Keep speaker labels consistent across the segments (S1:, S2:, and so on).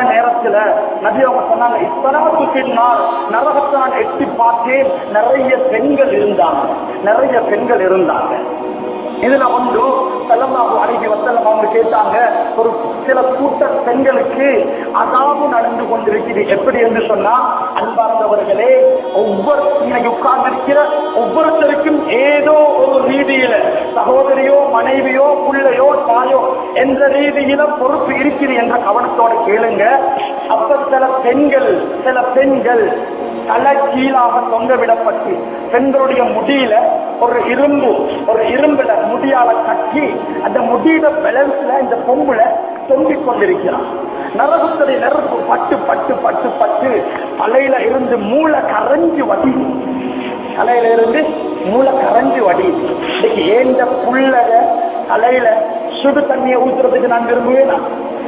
S1: போன நேரத்துல நபி அவங்க சொன்னாங்க இத்தனாத்து பின்னால் நரகத்தை நான் எட்டி பார்த்தேன். நிறைய பெண்கள் இருந்தாங்க. நிறைய பெண்கள் இருந்தாங்க. இதுல ஒன்று செல்லம்பாபு அழகி வசல்லம் அவங்க கேட்டாங்க ஒரு சில கூட்ட பெண்களுக்கு அதாவது நடந்து கொண்டிருக்கிறது எப்படி என்று சொன்னா அன்பார்ந்தவர்களே ஒவ்வொரு இன்னைக்கு உட்கார்ந்திருக்கிற ஒவ்வொருத்தருக்கும் ஏதோ ஒரு ரீதியில சகோதரியோ மனைவியோ பிள்ளையோ தாய் என்ற ரீதியில பொறுப்பு இருக்குது என்ற கவனத்தோட கேளுங்க. அப்ப சில பெண்கள் சில பெண்கள் தலை கீழாக தொங்க விடப்பட்டு பெண்களுடைய முடியில ஒரு இரும்பு ஒரு இரும்புல முடியால கட்டி அந்த முடியில பேலன்ஸ்ல இந்த பொம்புல தொங்கிக் கொண்டிருக்கிறான் நரகத்துடைய நெருப்பு பட்டு பட்டு பட்டு பட்டு தலையில இருந்து மூளை கரைஞ்சு வடி. தலையில இருந்து மூளை கரைஞ்சு வடி. இன்னைக்கு ஏந்த புள்ளக தலையில சுடு தண்ணியை ஊத்துறதுக்கு நான் விரும்புவேனா?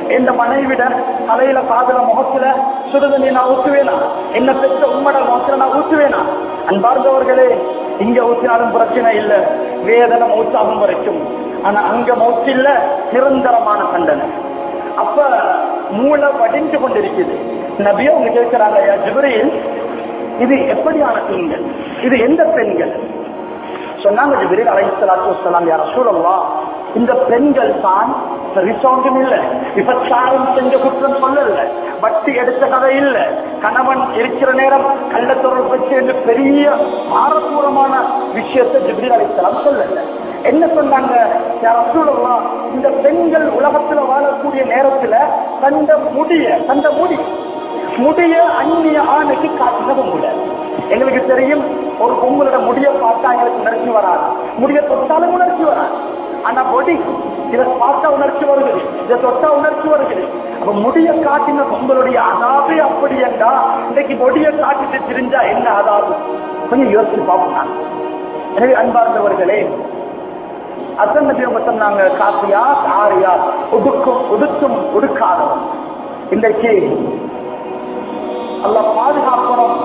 S1: எந்த மனைவிட தலையில காதல முகத்துல சுடுதண்ணி நான் ஊத்துவேனா? என்ன பெற்ற உம்மட முகத்துல நான் ஊத்துவேனா? அன்பார்ந்தவர்களே இங்க ஊத்தினாலும் பிரச்சனை இல்ல. வேதனை மௌத்தாகும் வரைக்கும். ஆனா அங்க மௌத்தில்ல நிரந்தரமான தண்டனை. அப்ப மூளை வடிந்து கொண்டிருக்குது. நபியா அவங்க கேட்கிறாங்க "யா இது எப்படியான பெண்கள்? இது எந்த பெண்கள்? சொன்னாங்க ஜிப்ரீல் அலைத்தலாத்து வஸ்ஸலாம் யா ரசூலல்லாஹ் இந்த பெண்கள் தான் ரிசோண்டும் இல்லை. விபச்சாரம் செஞ்ச குற்றம் சொல்லல. வட்டி எடுத்த கதை இல்லை. கணவன் இருக்கிற நேரம் கள்ளத்தொடர் வச்சு என்று பெரிய பாரதூரமான விஷயத்தை ஜிப்ரீல் அளித்தலாம் சொல்லல. என்ன சொன்னாங்க? இந்த பெண்கள் உலகத்துல வாழக்கூடிய நேரத்துல தந்த முடிய தந்த முடி முடிய அந்நிய ஆணுக்கு காட்டின முடியல எங்களுக்கு தெரியும் ஒரு பொங்கலோட முடிய பார்த்தா எங்களுக்கு உணர்ச்சி வராது. முடிய தொட்டாலும் உணர்ச்சி வராது. ஆனா பொடி இதை பார்த்தா உணர்ச்சி வருகிறது. இதை தொட்டா உணர்ச்சி வருகிறது. அப்ப முடிய காட்டின உங்களுடைய அதாவது அப்படி என்றா இன்னைக்கு பொடிய காட்டிட்டு திரிஞ்சா என்ன அதாவது கொஞ்சம் யோசிச்சு பார்ப்போம் நான். எனவே அன்பார்ந்தவர்களே அசன் நபி அவங்க சொன்னாங்க காப்பியா ஆரியா ஒடுக்கும் உடுக்கும் ஒடுக்காதவன். இன்றைக்கு அல்ல பாதுகாக்கணும்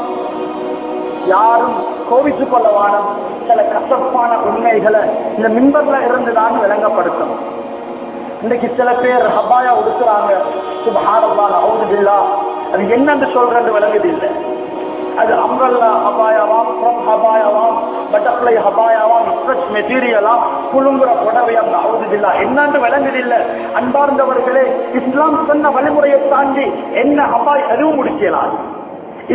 S1: யாரும் கோவிச்சுக் கொள்ள வானம் சில கசப்பான உண்மைகளை இந்த மின்பர்ல இருந்து தான் விளங்கப்படுத்தணும் இன்னைக்கு சில பேர் ஹபாயா உடுக்குறாங்க சுபஹானல்லாஹ் நவுதுபில்லா. அது என்னன்னு சொல்றது விளங்குது இல்லை. அது அம்ரல்லா ஹபாயாவாம் ஃப்ரம் ஹபாயாவாம் பட்டர்ஃப்ளை ஹபாயாவாம் ஸ்ட்ரெச் மெட்டீரியலாம் குழுங்குற புடவையாம் அவுதுதில்லா என்னன்னு விளங்குது இல்லை. அன்பார்ந்தவர்களே இஸ்லாம் சொன்ன வழிமுறையை தாண்டி என்ன ஹபாய் அதுவும் முடிக்கலாம்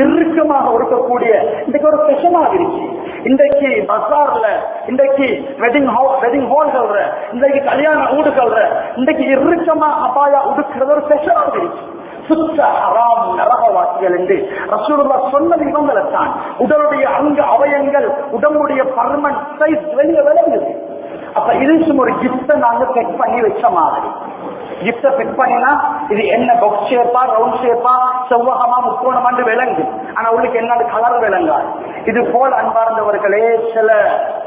S1: இறுக்கமாக இருக்கக்கூடிய இன்றைக்கு ஒரு பெஷனாக இருக்கு. இன்றைக்கு பசார்ல இன்றைக்கு வெட்டிங் ஹால் வெட்டிங் ஹால்கள்ற இன்றைக்கு கல்யாண ஊடுகள்ற இன்றைக்கு இறுக்கமா அபாயா உடுக்கிறது ஒரு பெஷனாக இருக்கு. சுத்த ஹராம் நரகவாசிகள் என்று ரசூலுல்லா சொன்னது இவங்களைத்தான். உடலுடைய அங்க அவயங்கள் உடம்புடைய பர்மன் சைஸ் வெளியே விளங்குது அப்ப இது ஒரு கிஃப்ட நாங்க செக் பண்ணி வச்ச மாதிரி. கிப்ட பிக் பண்ணினா இது என்ன பாக்ஸ் ஷேப்பா ரவுண்ட் ஷேப்பா செவ்வகமா முக்கோணமாண்டு விளங்கு ஆனா உள்ளுக்கு என்ன கலர் விளங்காது. இது போல் அன்பார்ந்தவர்களே சில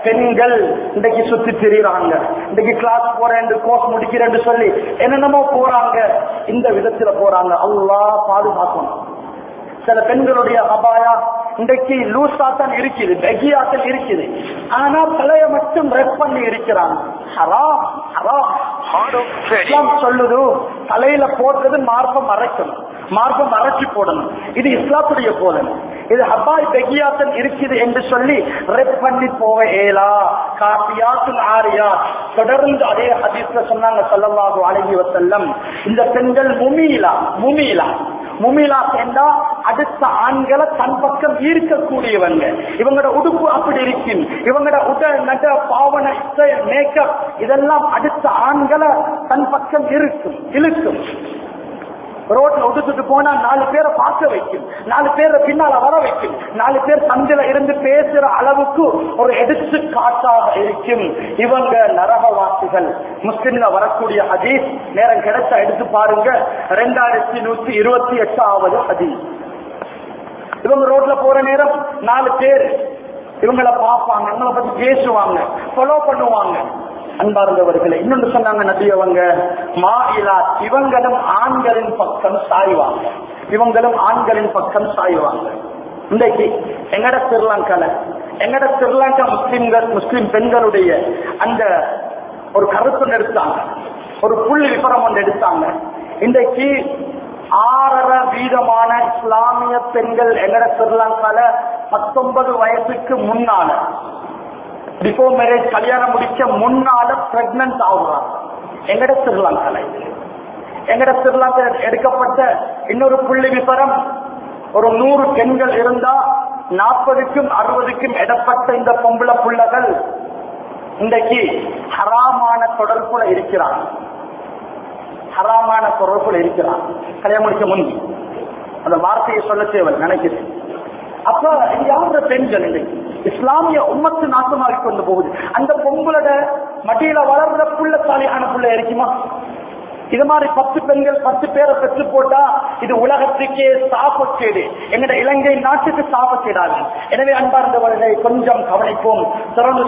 S1: பெண்கள் இன்றைக்கு சுத்தி தெரியுறாங்க. இன்றைக்கு கிளாஸ் போறேன் கோர்ஸ் முடிக்கிறேன்னு சொல்லி என்னென்னமோ போறாங்க. இந்த விதத்துல போறாங்க. அல்லா பாதுகாக்கணும். சில பெண்களுடைய அபாயா இன்றைக்கு லூசா தான் இருக்குது பெகியாத்தான் இருக்குது. ஆனா தலைய மட்டும் ரெப் பண்ணி இருக்கிறாங்க. ஹராம் ஹராம். சொல்லுது தலையில போடுறது மார்பம் மறைக்கணும். மார்பம் மறைச்சு போடணும். இது இஸ்லாத்துடைய போலன் இது ஹபாய் பெகியாத்தன் இருக்குது என்று சொல்லி ரெப் பண்ணி போக ஏலா. காப்பியாத்துன் ஆரியா தொடர்ந்து அதே ஹதீஸ்ல சொன்னாங்க ஸல்லல்லாஹு அலைஹி வஸல்லம். இந்த பெண்கள் முமீலா முமீலா. முமிலா சேர்ந்தா அடுத்த ஆண்களை தன் பக்கம் ஈர்க்கக்கூடியவங்க. இவங்களோட உடுப்பு அப்படி இருக்கும். இவங்களோட உடல் நட பாவனை மேக்கப் இதெல்லாம் அடுத்த ஆண்களை தன் பக்கம் இருக்கும் இழுக்கும். ரோட்ல உடுத்துட்டு போனா நாலு பேரை பார்க்க வைக்கும். நாலு பேரை பின்னால வர வைக்கும். நாலு பேர் சந்தில இருந்து பேசுற அளவுக்கு ஒரு எடுத்துக்காட்டாக இருக்கும். இவங்க நரகவாசிகள். முஸ்லிம்ல வரக்கூடிய ஹதீஸ் நேரம் கிடைச்சா எடுத்து பாருங்க. ரெண்டாயிரத்தி நூத்தி இருபத்தி எட்டாவது ஹதீஸ். இவங்க ரோட்ல போற நேரம் நாலு பேர். இவங்கள பார்ப்பாங்க. இவங்கள பத்தி பேசுவாங்க. ஃபாலோ பண்ணுவாங்க. அன்பார்ந்தவர்களை இன்னொன்று சொன்னாங்க நபி அவங்க மாயிலா இவங்களும் ஆண்களின் பக்கம் சாய்வாங்க. இவங்களும் ஆண்களின் பக்கம் சாய்வாங்க. இன்றைக்கு எங்கட ஸ்ரீலங்கால எங்கட ஸ்ரீலங்கா முஸ்லிம்கள் முஸ்லிம் பெண்களுடைய அந்த ஒரு கருத்து எடுத்தாங்க. ஒரு புள்ளி விபரம் ஒன்று எடுத்தாங்க. இன்றைக்கு ஆறரை வீதமான இஸ்லாமிய பெண்கள் எங்கட ஸ்ரீலங்கால பத்தொன்பது வயசுக்கு முன்னால பிஃபோர் மேரேஜ் கல்யாணம் முடிச்ச முன்னால பிரெக்னன்ட் ஆகுறாங்க. எங்கட ஸ்ரீலங்கால எங்கட ஸ்ரீலங்கா எடுக்கப்பட்ட இன்னொரு புள்ளி விபரம் ஒரு நூறு பெண்கள் இருந்தா நாற்பதுக்கும் அறுபதுக்கும் இடப்பட்ட இந்த பொம்பளை புள்ளகள் இன்றைக்கு ஹராமான தொடர்புல இருக்கிறான் ஹராமான தொடர்புல இருக்கிறான் கல்யாணம் முடிச்ச முன். அந்த வார்த்தையை சொல்ல தேவை நினைக்கிறேன். அப்ப இது பெண்கள் இன்னைக்கு இஸ்லாமிய உம்மத்து நாசமாகி கொண்டு போகுது. அந்த பொங்கலோட மடியில வளர்ற புள்ள தாலியான புள்ள இருக்குமா இது மாதிரி பத்து பெண்கள் பத்து பேரை பெற்று போட்டா இது உலகத்துக்கே சாபக்கேடு. எங்கட இலங்கை நாட்டுக்கு சாபக்கேடாகும். எனவே அன்பார்ந்தவர்களை கொஞ்சம் கவனிப்போம். திறந்து